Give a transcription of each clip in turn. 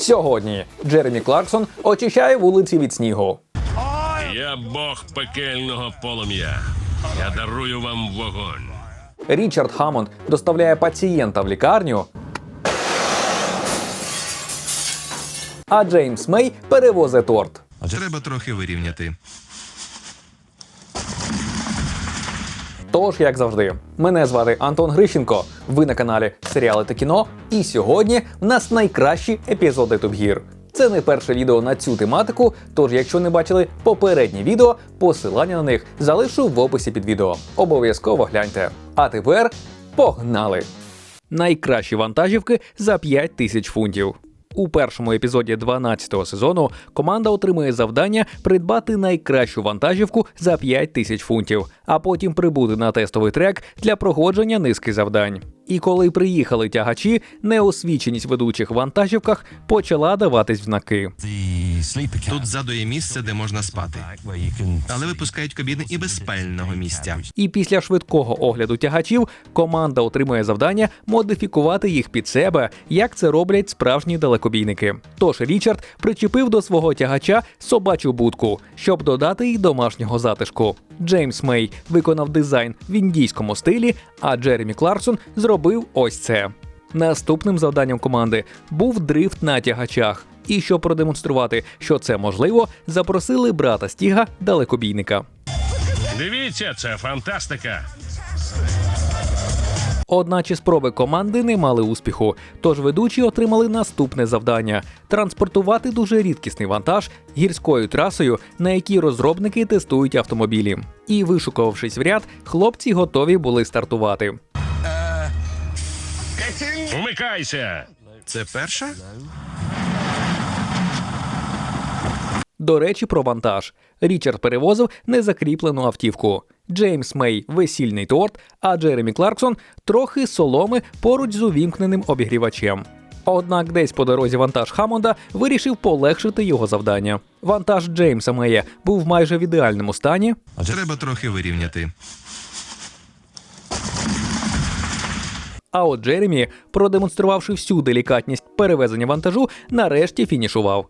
Сьогодні Джеремі Кларксон очищає вулиці від снігу. Я бог пекельного полум'я. Я дарую вам вогонь. Річард Хамонд доставляє пацієнта в лікарню. А Джеймс Мей перевозить торт. Треба трохи вирівняти. Тож, як завжди, мене звати Антон Грищенко. Ви на каналі Серіали та кіно. І сьогодні в нас найкращі епізоди Топ Гір. Це не перше відео на цю тематику. Тож, якщо не бачили попередні відео, посилання на них залишу в описі під відео. Обов'язково гляньте. А тепер погнали! Найкращі вантажівки за 5 тисяч фунтів. У першому епізоді 12-го сезону команда отримує завдання придбати найкращу вантажівку за 5 тисяч фунтів, а потім прибути на тестовий трек для проходження низки завдань. І коли приїхали тягачі, неосвіченість ведучих в вантажівках почала даватись в знаки. Тут ззаду є місце, де можна спати. Але випускають кабіни і без спального місця. І після швидкого огляду тягачів команда отримує завдання модифікувати їх під себе, як це роблять справжні далекобійники. Тож Річард причепив до свого тягача собачу будку, щоб додати їй домашнього затишку. Джеймс Мей виконав дизайн в індійському стилі, а Джеремі Кларксон зробив ось це. Наступним завданням команди був дрифт на тягачах. І щоб продемонструвати, що це можливо, запросили брата Стіга далекобійника. Дивіться, це фантастика. Одначе спроби команди не мали успіху, тож ведучі отримали наступне завдання транспортувати дуже рідкісний вантаж гірською трасою, на якій розробники тестують автомобілі. І вишукувавшись в ряд, хлопці готові були стартувати. Вмикайся. Це перша? До речі, про вантаж. Річард перевозив незакріплену автівку. Джеймс Мей весільний торт, а Джеремі Кларксон трохи соломи поруч з увімкненим обігрівачем. Однак десь по дорозі вантаж Хамонда вирішив полегшити його завдання. Вантаж Джеймса Мея був майже в ідеальному стані, Треба трохи вирівняти. а от Джеремі, продемонструвавши всю делікатність перевезення вантажу, нарешті фінішував.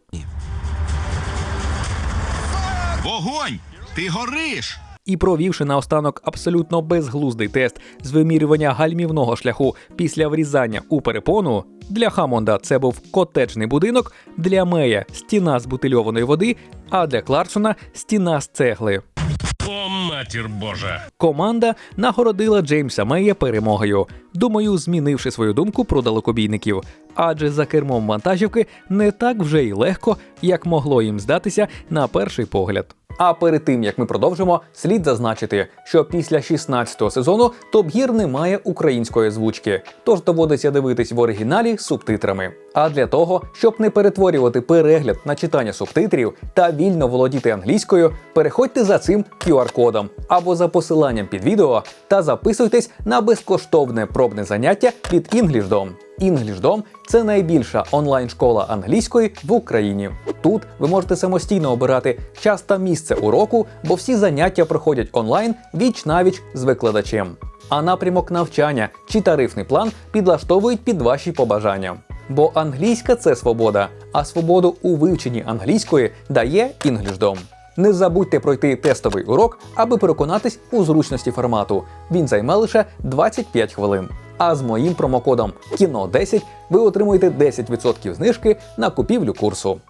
Вогонь! Ти гориш! І провівши наостанок абсолютно безглуздий тест з вимірювання гальмівного шляху після врізання у перепону, для Хамонда це був котеджний будинок, для Мея стіна з бутильованої води, а для Кларсона стіна з цегли. О, матір Божа. Команда нагородила Джеймса Мея перемогою, думаю, змінивши свою думку про далекобійників. Адже за кермом вантажівки не так вже й легко, як могло їм здатися на перший погляд. А перед тим як ми продовжимо, слід зазначити, що після 16-го сезону Топ Гір не має української озвучки, тож доводиться дивитись в оригіналі субтитрами. А для того, щоб не перетворювати перегляд на читання субтитрів та вільно володіти англійською, переходьте за цим QR-кодом або за посиланням під відео та записуйтесь на безкоштовне пробне заняття від EnglishDom. EnglishDom – це найбільша онлайн-школа англійської в Україні. Тут ви можете самостійно обирати час та місце уроку, бо всі заняття проходять онлайн віч навіч з викладачем. А напрямок навчання чи тарифний план підлаштовують під ваші побажання. Бо англійська це свобода, а свободу у вивченні англійської дає EnglishDom. Не забудьте пройти тестовий урок, аби переконатись у зручності формату. Він займе лише 25 хвилин. А з моїм промокодом КІНО10 ви отримуєте 10% знижки на купівлю курсу.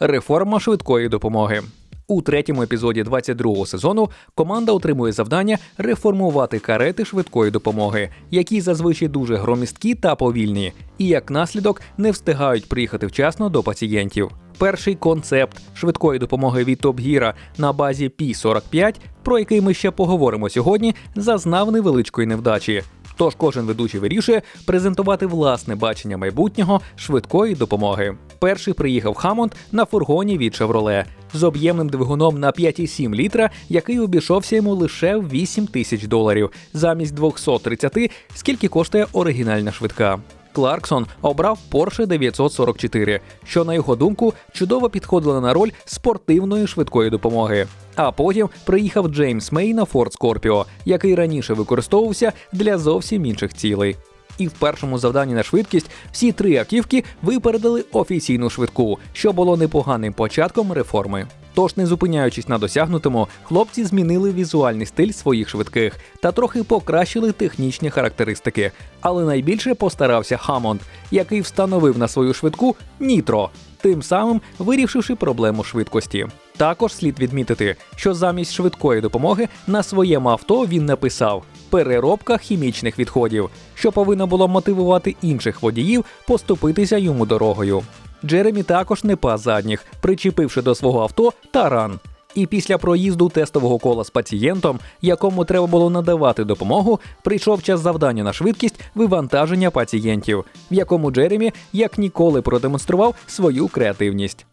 Реформа швидкої допомоги. У третьому епізоді 22-го сезону команда отримує завдання реформувати карети швидкої допомоги, які зазвичай дуже громісткі та повільні, і як наслідок не встигають приїхати вчасно до пацієнтів. Перший концепт швидкої допомоги від Топ Гіра на базі P45, про який ми ще поговоримо сьогодні, зазнав невеличкої невдачі. Тож кожен ведучий вирішує презентувати власне бачення майбутнього швидкої допомоги. Перший приїхав Хамонд на фургоні від Шевроле з об'ємним двигуном на 5,7 літра, який обійшовся йому лише в 8 тисяч доларів замість 230, скільки коштує оригінальна швидка. Кларксон обрав Porsche 944, що, на його думку, чудово підходило на роль спортивної швидкої допомоги. А потім приїхав Джеймс Мей на Ford Scorpio, який раніше використовувався для зовсім інших цілей. І в першому завданні на швидкість всі три автівки випередили офіційну швидку, що було непоганим початком реформи. Тож, не зупиняючись на досягнутому, хлопці змінили візуальний стиль своїх швидких та трохи покращили технічні характеристики. Але найбільше постарався Хамонд, який встановив на свою швидку нітро, тим самим вирішивши проблему швидкості. Також слід відмітити, що замість швидкої допомоги на своєму авто він написав переробка хімічних відходів, що повинно було мотивувати інших водіїв поступитися йому дорогою. Джеремі також не пас задніх, причепивши до свого авто таран. І після проїзду тестового кола з пацієнтом, якому треба було надавати допомогу, прийшов час завдання на швидкість вивантаження пацієнтів, в якому Джеремі як ніколи продемонстрував свою креативність.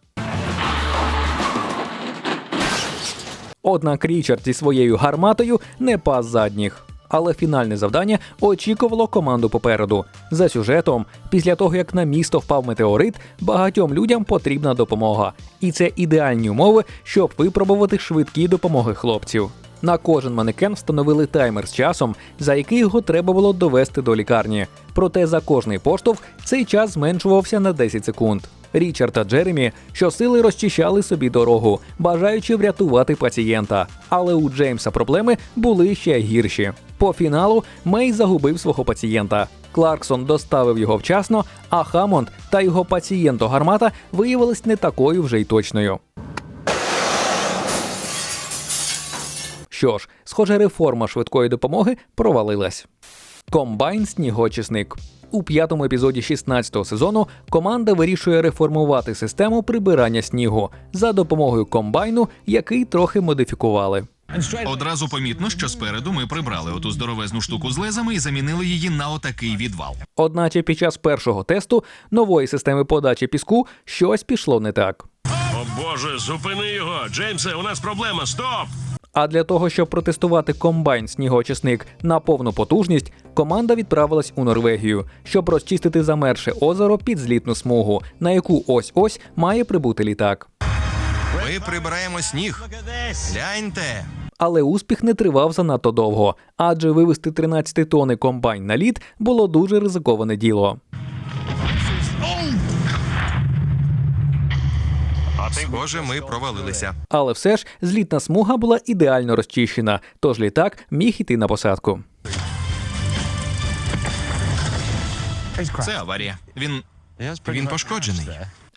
Однак Річард зі своєю гарматою не пас задніх. Але фінальне завдання очікувало команду попереду. За сюжетом, після того як на місто впав метеорит, багатьом людям потрібна допомога. І це ідеальні умови, щоб випробувати швидкі допомоги хлопців. На кожен манекен встановили таймер з часом, за який його треба було довести до лікарні. Проте за кожний поштовх цей час зменшувався на 10 секунд. Річард та Джеремі щосили розчищали собі дорогу, бажаючи врятувати пацієнта. Але у Джеймса проблеми були ще гірші. По фіналу Мей загубив свого пацієнта. Кларксон доставив його вчасно, а Хамонд та його пацієнто гармата виявились не такою вже й точною. Що ж, схоже, реформа швидкої допомоги провалилась. Комбайн снігочисник. У п'ятому епізоді 16-го сезону команда вирішує реформувати систему прибирання снігу за допомогою комбайну, який трохи модифікували. Одразу помітно, що спереду ми прибрали оту здоровезну штуку з лезами і замінили її на отакий відвал. Одначе під час першого тесту нової системи подачі піску щось пішло не так. О боже, зупини його! Джеймсе, у нас проблема! Стоп! А для того, щоб протестувати комбайн снігоочисник на повну потужність, команда відправилась у Норвегію, щоб розчистити замерше озеро під злітну смугу, на яку ось ось має прибути літак. Ми прибираємо сніг. Гляньте. Але успіх не тривав занадто довго, адже вивести 13 тонни комбайн на лід було дуже ризиковане діло. Схоже, ми провалилися. Але все ж злітна смуга була ідеально розчищена, тож літак міг іти на посадку. Це аварія. Він. Він пошкоджений.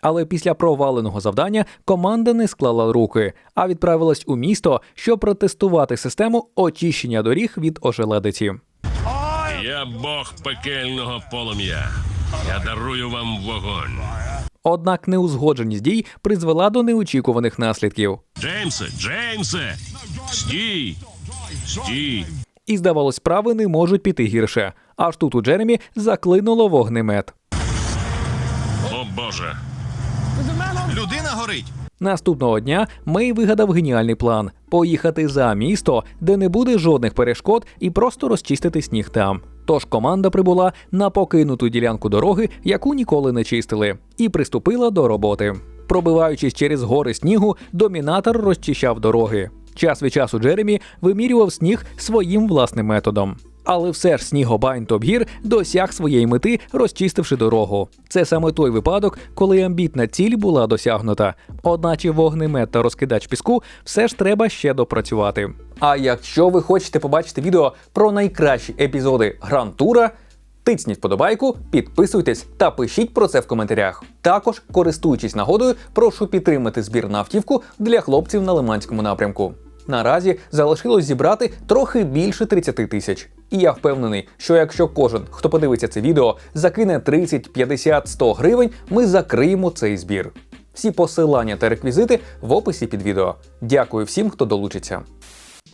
Але після проваленого завдання команда не склала руки, а відправилась у місто, щоб протестувати систему очищення доріг від ожеледиці. Я Бог пекельного полум'я. Я дарую вам вогонь. Однак неузгодженість дій призвела до неочікуваних наслідків. Джеймсе, Джеймсе! Стій! Стій! І здавалось, справи не можуть піти гірше. Аж тут у Джеремі заклинуло вогнемет. О боже! Горить. Наступного дня Мей вигадав геніальний план поїхати за місто, де не буде жодних перешкод, і просто розчистити сніг там. Тож команда прибула на покинуту ділянку дороги, яку ніколи не чистили, і приступила до роботи. Пробиваючись через гори снігу, домінатор розчищав дороги. Час від часу Джеремі вимірював сніг своїм власним методом. Але все ж снігобайн Топгір досяг своєї мети, розчистивши дорогу. Це саме той випадок, коли амбітна ціль була досягнута. Одначе вогнемет та розкидач піску все ж треба ще допрацювати. А якщо ви хочете побачити відео про найкращі епізоди Гран-тура, Тисніть вподобайку, підписуйтесь та пишіть про це в коментарях. Також, користуючись нагодою, прошу підтримати збір на автівку для хлопців на Лиманському напрямку. Наразі залишилось зібрати трохи більше 30 тисяч. І я впевнений, що якщо кожен, хто подивиться це відео, закине 30, 50, 100 гривень, ми закриємо цей збір. Всі посилання та реквізити в описі під відео. Дякую всім, хто долучиться.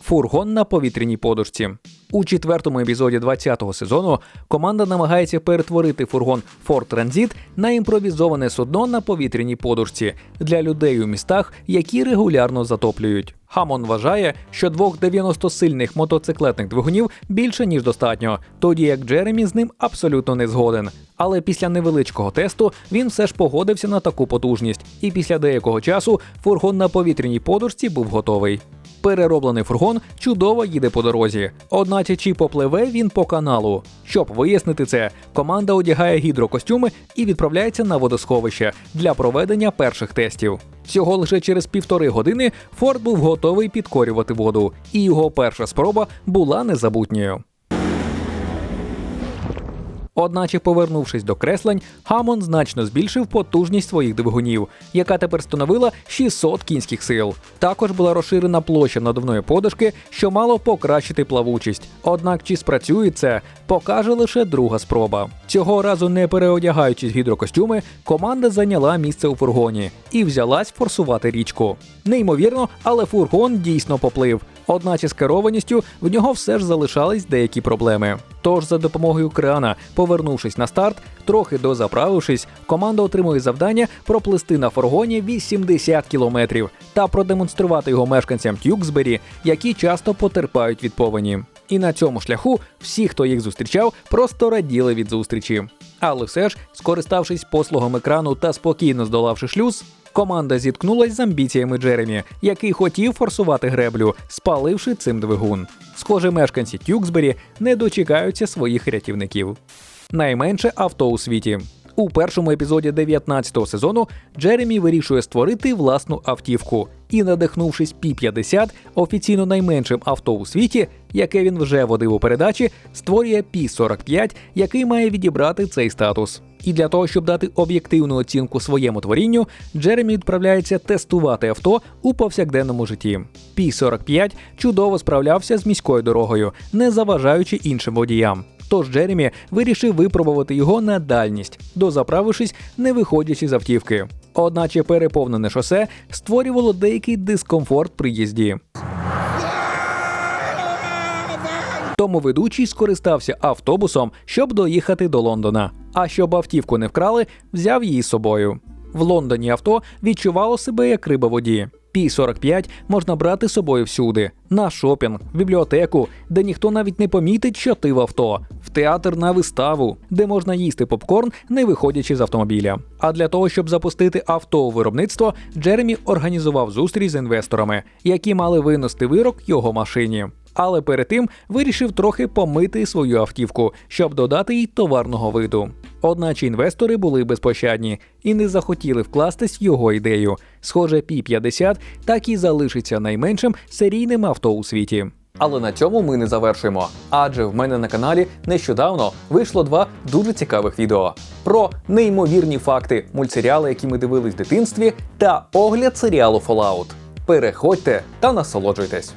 Фургон на повітряній подушці. У четвертому епізоді 20-го сезону команда намагається перетворити фургон Ford Transit на імпровізоване судно на повітряній подушці для людей у містах, які регулярно затоплюють. Хамон вважає, що двох 90-сильних мотоциклетних двигунів більше ніж достатньо, тоді як Джеремі з ним абсолютно не згоден. Але після невеличкого тесту він все ж погодився на таку потужність, і після деякого часу фургон на повітряній подушці був готовий. Перероблений фургон чудово їде по дорозі, одначе чи попливе він по каналу. Щоб вияснити це, команда одягає гідрокостюми і відправляється на водосховище для проведення перших тестів. Всього лише через півтори години Форд був готовий підкорювати воду, і його перша спроба була незабутньою. Одначе, повернувшись до креслень, Хамон значно збільшив потужність своїх двигунів, яка тепер становила 600 кінських сил. Також була розширена площа надувної подушки, що мало покращити плавучість. Однак чи спрацює це, покаже лише друга спроба. Цього разу, не переодягаючись в гідрокостюми, команда зайняла місце у фургоні і взялась форсувати річку. Неймовірно, але фургон дійсно поплив. Одначе з керованістю в нього все ж залишались деякі проблеми. Тож за допомогою крана, повернувшись на старт, трохи дозаправившись, команда отримує завдання проплисти на фургоні 80 кілометрів та продемонструвати його мешканцям Тюксбері, які часто потерпають від повені. І на цьому шляху всі, хто їх зустрічав, просто раділи від зустрічі. Але все ж, скориставшись послугом екрану та спокійно здолавши шлюз, команда зіткнулась з амбіціями Джеремі, який хотів форсувати греблю, спаливши цим двигун. Схоже, мешканці Тюксбері не дочекаються своїх рятівників. Найменше авто у світі. У першому епізоді 19-го сезону Джеремі вирішує створити власну автівку і, надихнувшись Пі-50, офіційно найменшим авто у світі, яке він вже водив у передачі, створює Пі-45, який має відібрати цей статус. І для того, щоб дати об'єктивну оцінку своєму творінню, Джеремі відправляється тестувати авто у повсякденному житті. Пі-45 чудово справлявся з міською дорогою, не заважаючи іншим водіям. Тож Джеремі вирішив випробувати його на дальність, дозаправившись, не виходячи з автівки. Одначе переповнене шосе створювало деякий дискомфорт при їзді. Тому ведучий скористався автобусом, щоб доїхати до Лондона. А щоб автівку не вкрали, взяв її з собою. В Лондоні авто відчувало себе як риба воді. Пі 45 можна брати з собою всюди: на шопінг, в бібліотеку, де ніхто навіть не помітить, що ти в авто, в театр на виставу, де можна їсти попкорн, не виходячи з автомобіля. А для того, щоб запустити авто у виробництво, Джеремі організував зустріч з інвесторами, які мали винести вирок його машині. Але перед тим вирішив трохи помити свою автівку, щоб додати їй товарного виду. Одначе інвестори були безпощадні і не захотіли вкластись в його ідею. Схоже, Пі-50 так і залишиться найменшим серійним авто у світі. Але на цьому ми не завершуємо. Адже в мене на каналі нещодавно вийшло два дуже цікавих відео про неймовірні факти, мультсеріали, які ми дивились в дитинстві, та огляд серіалу Fallout. Переходьте та насолоджуйтесь.